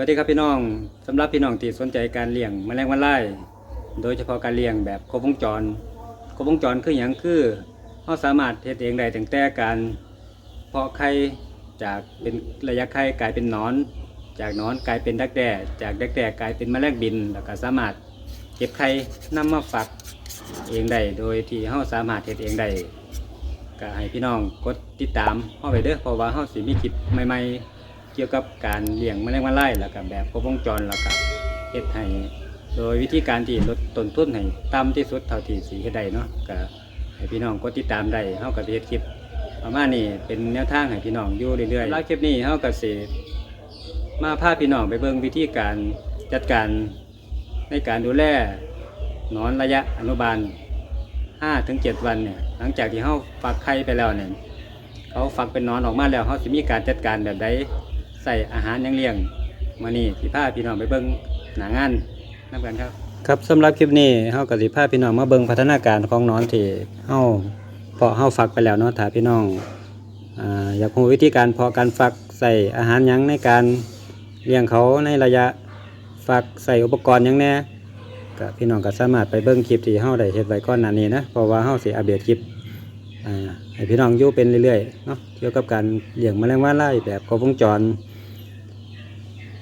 วัสดีครับพี่น้องสำหรับพี่น้องที่สนใจการเลี้ยงแมลงวันไล่โดยเฉพาะการเลี้ยงแบบครบวงจรครบวงจรคืออย่างคือเราสามารถเฮ็ดเองได้ตั้งแต่การเพาะไข่จากเป็นระยะไข่กลายเป็นนอน จากนอนกลายเป็นดักแด้จากดักแด้กลายเป็นแมลงบิน แล้วก็สามารถเก็บไข่นำมาฝักเองได้โดยที่เราสามารถเฮ็ดเองได้ก็ให้พี่น้องกดติดตามเฮาไปเด้อเพราะว่าเฮาสิมีคลิปใหม่ๆ เกี่ยวกับการเลี้ยงแมลงวันไล่แล้วก็แบบครบวงจรแล้วก็เฮ็ดให้โดยวิธีการที่ลดต้นทุนให้ต่ำที่สุดเท่าที่สิเฮ็ดได้เนาะก็ให้พี่น้องกดติดตามได้เฮาก็สิเฮ็ดคลิปประมาณนี้เป็นแนวทางให้พี่น้องอยู่เรื่อยๆแล้วคลิปนี้เฮาก็สิมาพาพี่น้องไปเบิ่งวิธีการจัดการในการดูแลนอนระยะอนุบาล5ถึง7วันเนี่ยหลังจากที่เฮาฟักไข่ไปแล้วเนี่ยเขาฟักเป็นนอนออกมาแล้วเขาสิมีการจัดการแบบใด ใส่อาหารยังเลี้ยงมานี่สิพาพี่น้องไปเบิ่งหนางานนํกันครับ ครับสำหรับคลิปนี้เฮาก็สิพาพี่น้องมาเบิ่งพัฒนาการของนอนที่เฮาเพาะเฮาฟักไปแล้วเนาะถ้าพี่น้องอ่าอยากรู้วิธีการเพาะการฟักใส่อาหารยังในการเลี้ยงเขาในระยะฟักใส่อุปกรณ์ยังแน่ก็พี่น้องก็สามารถไปเบิ่งคลิปที่เฮาได้เฮ็ดไว้ก่อนหน้านี้นะเพราะว่าเฮาสิอัปเดตคลิปอ่าให้พี่น้องอยู่เป็นเรื่อยๆเนาะเกี่ยวกับการเลี้ยงแมลงวันไล่แบบครบวงจร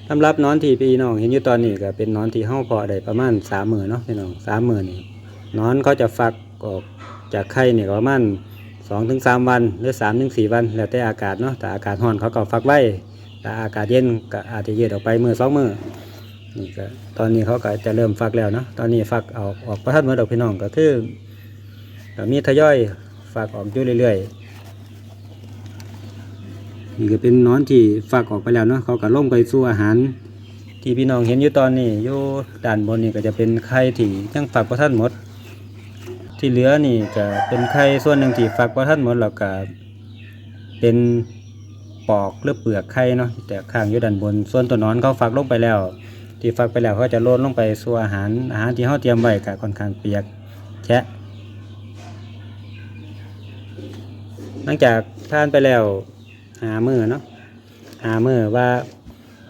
สำหรับนอนที่พี่น้องเห็นอยู่ตอนนี้ก็เป็นนอนที่เฮาพาะได้ประมาณสามหมื่นเนาะพี่น้องสามหมื่นนี่นอนเขาจะฟักออกจากไข่เนี่ยประมาณสองถึงสามวัน หรือสามถึงสี่วัน แล้วแต่อากาศเนาะแต่อากาศร้อนเขาก็ฟักไว้แต่อากาศเย็นก็อาจจะยืดออกไปมือสองมือนี่ก็ตอนนี้เขาก็จะเริ่มฟักแล้วเนาะตอนนี้ฟักออกออกประทัดเมื่อดอกพี่น้องก็คือมีทยอยฝากออกอยู่เรื่อยๆ นี่ก็เป็นนอนที่ฝากออกไปแล้วเนาะเขาก็ลงไปสู่อาหาร ที่พี่น้องเห็นอยู่ตอนนี้อยู่ด้านบนนี่ก็จะเป็นไข่ที่ยังฝากประทันหมด ที่เหลือนี่ก็เป็นไข่ส่วนหนึ่งที่ฝากประทันหมดแล้วก็เป็นปอกหรือเปลือกไข่เนาะแต่ข้างอยู่ด้านบน ส่วนตัวนอนเขาฝากลงไปแล้ว ที่ฝากไปแล้วเขาจะโลดลงไปสู่อาหารอาหารที่เขาเตรียมไว้ก็ค่อนข้างเปียกแฉะหลังจากทานไปแล้ว หามือเนาะหามือว่า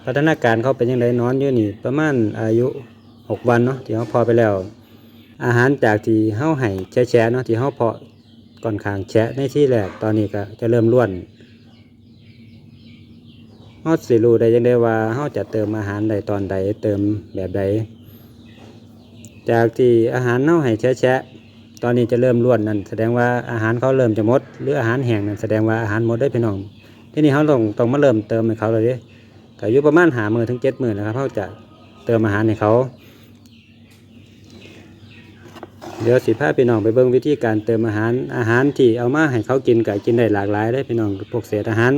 พัฒนาการเขาเป็นยังไงนอนอยู่นี่ ประมาณอายุหกวันเนาะที่เขาพอไปแล้ว อาหารจากที่เฮาให้แฉะเนาะที่เฮาเพาะก่อนขางแฉะในที่แรกตอนนี้ก็จะเริ่มล้วนเฮาสิรู้ได้ยังได้ว่าเฮาจะเติมอาหารใดตอนใดเติมแบบใดจากที่อาหารเฮาให้แฉะตอนนี้จะเริ่มล้วนนั่นแสดงว่าอาหารเขาเริ่มจะหมด หรืออาหารแห้งนั่นแสดงว่าอาหารหมดได้พี่น้อง ที่นี่เขาต้องต้องมาเริ่มเติมให้เขาเลยด้ก็อยู่ประมาณหามือถึงเจ็ดหมือนนะครับเขาจะเติมอาหารให้เขา เดี๋ยวสิพาพี่น้องไปเบิ่งวิธีการเติมอาหารอาหารที่เอามาให้เขากินก็กินได้หลากหลายได้พี่น้องพวกเศษอาหาร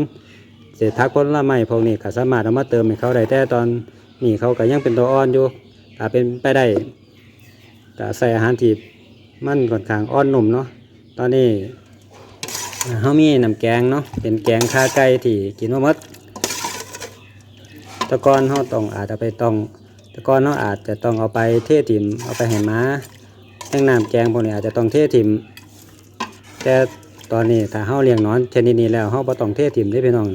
เศษผักผลไม้พวกนี้ก็สามารถเอามาเติมให้เขาได้แต่ตอนนี้เขาก็ยังเป็นตัวอ่อนอยู่ถ้าเป็นไปได้ก็ใส่อาหารที่มันค่อนข้างอ่อนนุ่มเนาะตอนนี้ เขามีน้ำแกงเนาะเป็นแกงข้าไก่ที่กินว่ามดตะกอนเขาต้องอาจจะไปต้องตะกอนเขาอาจจะต้องเอาไปเทถิ่มเอาไปให้หม้าแห้งน้ำแกงพวกนี้อาจจะต้องเทถิ่มแต่ตอนนี้ถ้าเขาเลี้ยงนอนชนิดนี้แล้วเขาบ่ต้องเทถิ่มได้พี่น้อง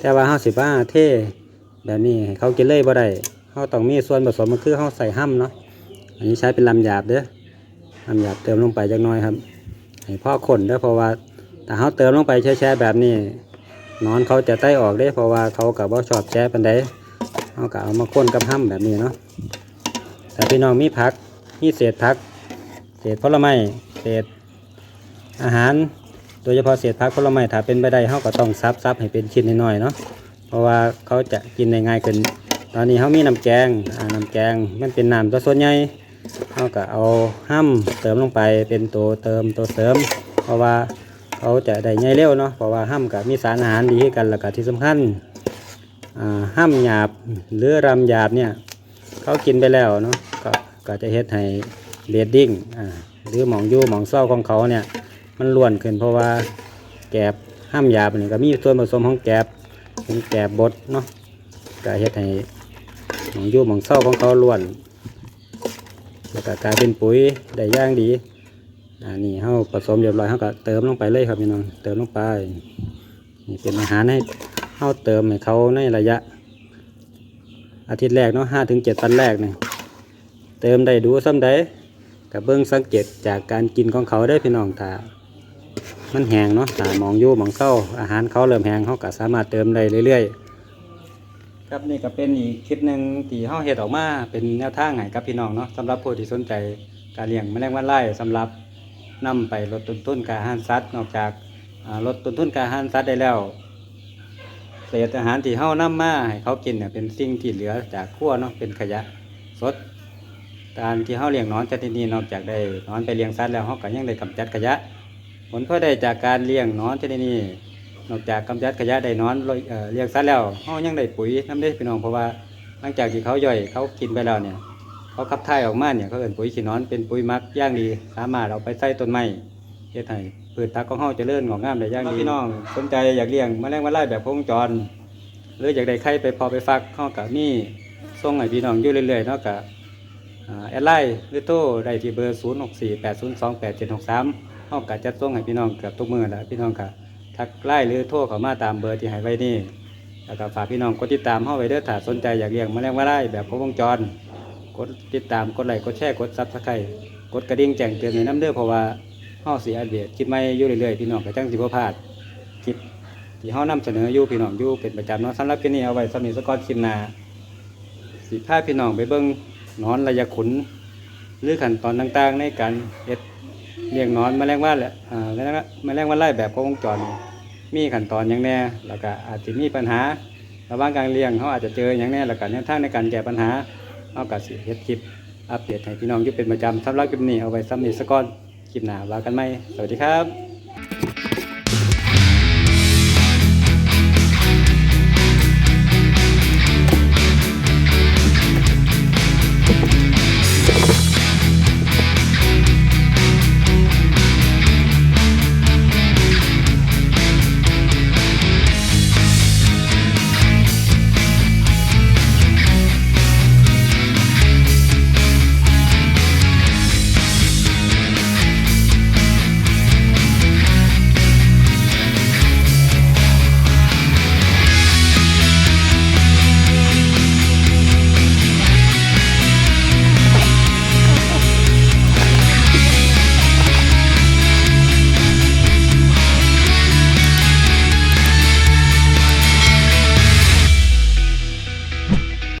แต่ว่าเขาสิบ้าเทแบบนี้เขากินเลยบ่ได้เขาต้องมีส่วนผสมมันคือเขาใส่ห้ำเนาะอันนี้ใช้เป็นลำหยาบเด้อน้ำหยาบเติมลงไปจักน้อยครับให้พ่อขนเด้อเพราะว่า ถ้าเขาเติมลงไปแช่ๆแบบนี้นอนเขาจะไต่ออกเด้เพราะว่าเขากับว่าชอบแช่ปันใดเขาก็เอามาข้นกับห้ำแบบนี้เนาะแต่พี่น้องมีผักมีเศษผัก เศษผลไม้เศษอาหาร โดยเฉพาะเศษผักผลไม้ถ้าเป็นไปได้เขาก็ต้องซับซับให้เป็นชิ้นน้อยๆเนาะเพราะว่าเขาจะกินได้ง่ายขึ้นตอนนี้เขามีน้ำแกงน้ำแกงมันเป็นน้ำตัวส่วนใหญ่เขาก็เอาห้ำเติมลงไปเป็นตัวเติมตัวเสริม เพราะว่า เขาจะได้ใหญ่เร็วเนาะเพราะว่าห้ำกับมีสารอาหารดีให้กันแล้วก็ที่สำคัญอ่าห้ำหยาบหรือรำหยาบเนี่ยเขากินไปแล้วเนาะก็ก็จะเฮ็ดให้เรดดิ้งหรือหมองยู่หมองเศร้าของเขาเนี่ยมันล้วนขึ้นเพราะว่าแกบห้ำหยาบนี่ก็มีส่วนผสมของแกบเป็นแกบบดเนาะก็เฮ็ดให้หมองยู่หมองเศร้าของเขาล้วนแล้วก็กลายเป็นปุ๋ยได้ย่างดี อ่านี่เขาผสมเรียบร้อยเขาก็เติมลงไปเลยครับพี่น้องเติมลงไปนี่เป็นอาหารให้เขาเติมให้เขาในระยะ อาทิตย์แรกเนาะห้าถึงเจ็ดวันแรกเนี่ยเติมได้ดูซ้ำใดกับเบิ้องสังเกตจากการกินของเขาได้พี่น้องถ้ามันแห้งเนาะถ้ามองยู่มองเศร้าอาหารเขาเริ่มแห้งเขาก็สามารถเติมได้เรื่อยๆครับนี่ก็เป็นอีกคลิปหนึ่งที่เฮาเฮ็ดออกมาเป็นแนวทางให้กับพี่น้องเนาะสำหรับผู้ที่สนใจการเลี้ยงแมลงวันไล่สำหรับ นำไปลดต้นทุนการอาหารสัตว์นอกจากลดต้นทุนการอาหารสัตว์ได้แล้วเศษอาหารที่เฮานำมาให้เขากินเนี่ยเป็นสิ่งที่เหลือจากครัวเนาะเป็นขยะสดการที่เฮาเลี้ยงนอนชนิดนี้นอกจากได้นอนไปเลี้ยงสัตว์แล้วเฮาก็ยังได้กำจัดขยะ ผลพลอได้จากการเลี้ยงนอนชนิดนี้นอกจากกำจัดขยะได้นอนเลี้ยงสัตว์แล้วเฮายังได้ปุ๋ยนำได้พี่น้องเพราะว่าหลังจากที่เขาย่อยเขากินไปแล้วเนี่ย เขาขับถ่ายออกมาเนี่ยเขาเอิ้นปุ๋ยขี้นอนเป็นปุ๋ยมักย่างดี สามารถเอาไปใส่ต้นไม้เฮ็ดให้พืชผักของเฮาเจริญงอกงามได้อย่างดีพี่น้องสนใจอยากเลี้ยงแมลงวันไล่แบบวงจร หรืออยากได้ไข่ไปพอไปฟักเฮาก็มีส่งให้พี่น้องอยู่เรื่อยๆเนาะก็อ่าแอดไลน์หรือโทรได้ที่เบอร์ 0648028763เฮาก็จะส่งให้พี่น้องเกือบทุกมื้อแหละพี่น้องก็ทักไลน์หรือโทรเข้ามาตามเบอร์ที่ให้ไว้นี่แล้วก็ฝากพี่น้องกดติดตามเฮาไว้เด้อถ้าสนใจอยากเลี้ยงแมลงวันไล่แบบครบวงจร กดติดตามกดไลค์กดแชร์กดซับสไครต์กดกระดิ่งแจ้งเตือนในน้ำเด้อเพราะว่าเฮาสิอัปเดตคลิปใหม่อยู่เรื่อยๆพี่น้องก็จังสิบพลาดคลิปที่เฮานำเสนออยู่พี่น้องอยู่เป็นประจำเนาะสำหรับคลิปนี้เอาไว้สำหรับสกอตคลิปนาสิพาพี่น้องไปเบิ่งนอนระยะขุนหรือขั้นตอนต่างๆ ในการเฮ็ดเลี้ยงนอนแมลงวันแหละแมลงวันแมลงวันไล่แบบครบวงจรมีขั้นตอนหยังแน่แล้วก็อาจจะมีปัญหาระหว่างการเลี้ยงเขาอาจจะเจออย่างแน่แล้วก็แนวทางในการแก้ปัญหา เอากาสิเฮ็ดคลิปอัปเดตให้พี่น้องอยู่เป็นประจำสำหรับคลิปนี้เอาไว้ซ้ำนี้สก่อนคลิปหน้าว่ากันไหมสวัสดีครับ